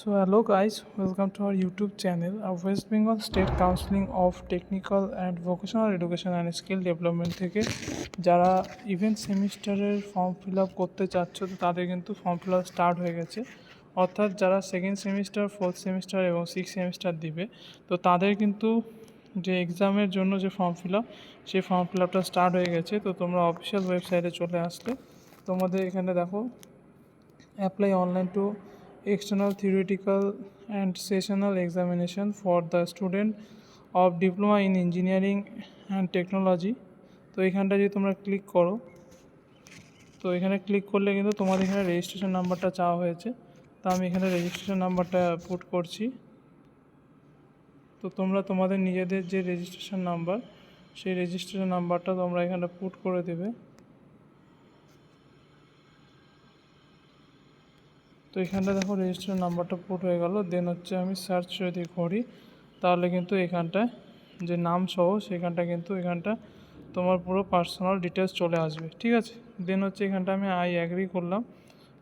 So hello guys, welcome to our YouTube channel. Our West Bengal State Counseling of Technical and Vocational Education and Skill Development থেকে। যারা event সেমিস্টারের form fill up করতে চাচ্ছ তো তাদের কিন্তু form fill up start হয়ে গেছে। অর্থাৎ যারা সেকেন্ড সেমিস্টার ফোর্থ সেমিস্টার এবং সিক্স সেমিস্টার দিবে তো তাদের কিন্তু যে এক্সামের জন্য যে ফর্ম ফিল আপ সেই ফর্ম ফিল আপটা স্টার্ট হয়ে গেছে। তো তোমরা অফিসিয়াল ওয়েবসাইটে চলে আসলে। তোমাদের এখানে দেখো apply online to external theoretical and sessional examination for the student of diploma in engineering and technology তো এখানটা যদি তোমরা ক্লিক করো, তো এখানে ক্লিক করলে কিন্তু তোমাদের এখানে রেজিস্ট্রেশন নাম্বারটা চাওয়া হয়েছে। তো আমি এখানে রেজিস্ট্রেশন নাম্বারটা পুট করছি। তো তোমরা তোমাদের নিজেদের যে রেজিস্ট্রেশন নাম্বার সেই রেজিস্ট্রেশন নাম্বারটা তোমরা এখানে পুট করে দেবে। তো এখানটা দেখো রেজিস্টার নাম্বারটা পুট হয়ে গেল। দেন হচ্ছে আমি সার্চ যদি করি, তাহলে কিন্তু এখানটায় যে নাম সহ সেখানটা কিন্তু এখানটা তোমার পুরো পার্সোনাল ডিটেলস চলে আসবে। ঠিক আছে? দেন হচ্ছে এখানটা আমি আই অ্যাগ্রি করলাম।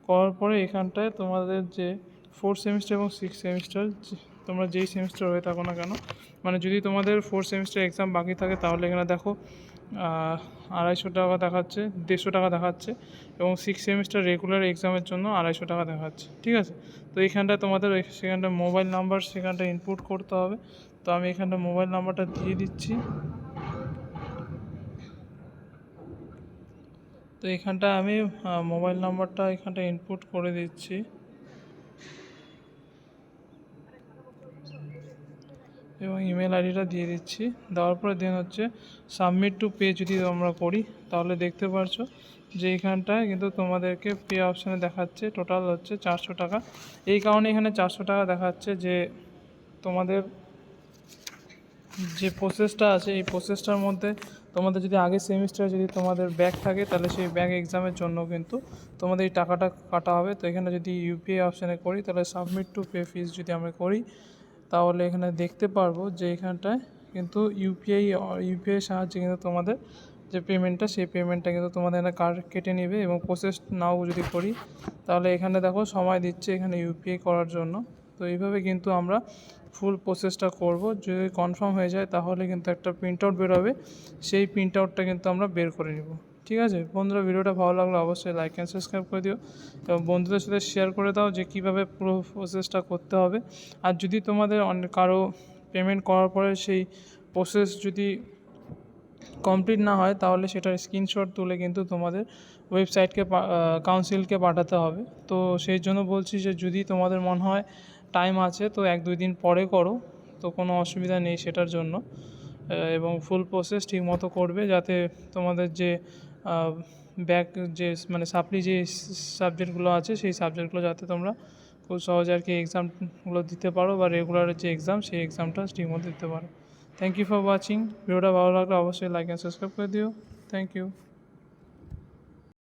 করার পরে এখানটায় তোমাদের যে ফোর্থ সেমিস্টার এবং সিক্স সেমিস্টার তোমরা যেই সেমিস্টার হয়ে থাকো না কেন মানে যদি তোমাদের ফোর্থ সেমিস্টার এক্সাম বাকি থাকে তাহলে এখানে দেখো আড়াইশো টাকা দেখাচ্ছে, দেড়শো টাকা দেখাচ্ছে এবং সিক্স সেমিস্টার রেগুলার এক্সামের জন্য আড়াইশো টাকা দেখাচ্ছে, ঠিক আছে? তো এইখানটায় তোমাদের সেখানটা মোবাইল নাম্বার সেখানটা ইনপুট করতে হবে। তো আমি এখানটা মোবাইল নাম্বারটা দিয়ে দিচ্ছি। তো এখানটা আমি মোবাইল নাম্বারটা এখানটা ইনপুট করে দিচ্ছি। এবং ইমেল আইডিটা দিয়ে দিচ্ছি। দেওয়ার পরে দেন হচ্ছে সাবমিট টু পে যদি আমরা করি, তাহলে দেখতে পারছ যে এইখানটায় কিন্তু তোমাদেরকে পে অপশানে দেখাচ্ছে। টোটাল হচ্ছে চারশো টাকা। এই কারণে এখানে চারশো টাকা দেখাচ্ছে যে তোমাদের যে প্রসেসটা আছে, এই প্রসেসটার মধ্যে তোমাদের যদি আগের সেমিস্টারে যদি তোমাদের ব্যাক থাকে, তাহলে সেই ব্যাক এক্সামের জন্য কিন্তু তোমাদের এই টাকাটা কাটা হবে। তো এখানে যদি ইউপিআই অপশানে করি, তাহলে সাবমিট টু পে ফিস যদি আমরা করি তাহলে এখানে দেখতে পারব যে এখানটায় কিন্তু ইউপিআই ইউপিআই সাহায্যে কিন্তু তোমাদের যে পেমেন্টটা সেই পেমেন্টটা কিন্তু তোমাদের এখানে কার্ড কেটে নেবে এবং প্রসেস নাও যদি করি, তাহলে এখানে দেখো সময় দিচ্ছে এখানে ইউপিআই করার জন্য। তো এইভাবে কিন্তু আমরা ফুল প্রসেসটা করব। যদি কনফার্ম হয়ে যায়, তাহলে কিন্তু একটা প্রিন্ট আউট বেরোবে। সেই প্রিন্ট আউটটা কিন্তু আমরা বের করে নেব। ঠিক আছে? বন্ধুরা, ভিডিওটা ভালো লাগলে অবশ্যই লাইক অ্যান্ড সাবস্ক্রাইব করে দিও এবং বন্ধুদের সাথে শেয়ার করে দাও যে কীভাবে পুরো প্রসেসটা করতে হবে। আর যদি তোমাদের অনেক কারও পেমেন্ট করার পরে সেই প্রসেস যদি কমপ্লিট না হয়, তাহলে সেটার স্ক্রিনশট তুলে কিন্তু তোমাদের ওয়েবসাইটকে কাউন্সিলকে পাঠাতে হবে। তো সেই জন্য বলছি যে যদি তোমাদের মনে হয় টাইম আছে, তো এক দুই দিন পরে করো। তো কোনো অসুবিধা নেই সেটার জন্য। এবং ফুল প্রসেস ঠিকমতো করবে যাতে তোমাদের যে ব্যাক যে মানে সাপ্লি যে সাবজেক্টগুলো আছে সেই সাবজেক্টগুলো যাতে তোমরা খুব সহজে আর কি এক্সামগুলো দিতে পারো বা রেগুলার যে এক্সাম সেই এক্সামটা ঠিকমতো দিতে পারো। থ্যাংক ইউ ফর ওয়াচিং ভিডিওটা ভালো লাগলে অবশ্যই লাইক অ্যান্ড সাবস্ক্রাইব করে দিও। Thank you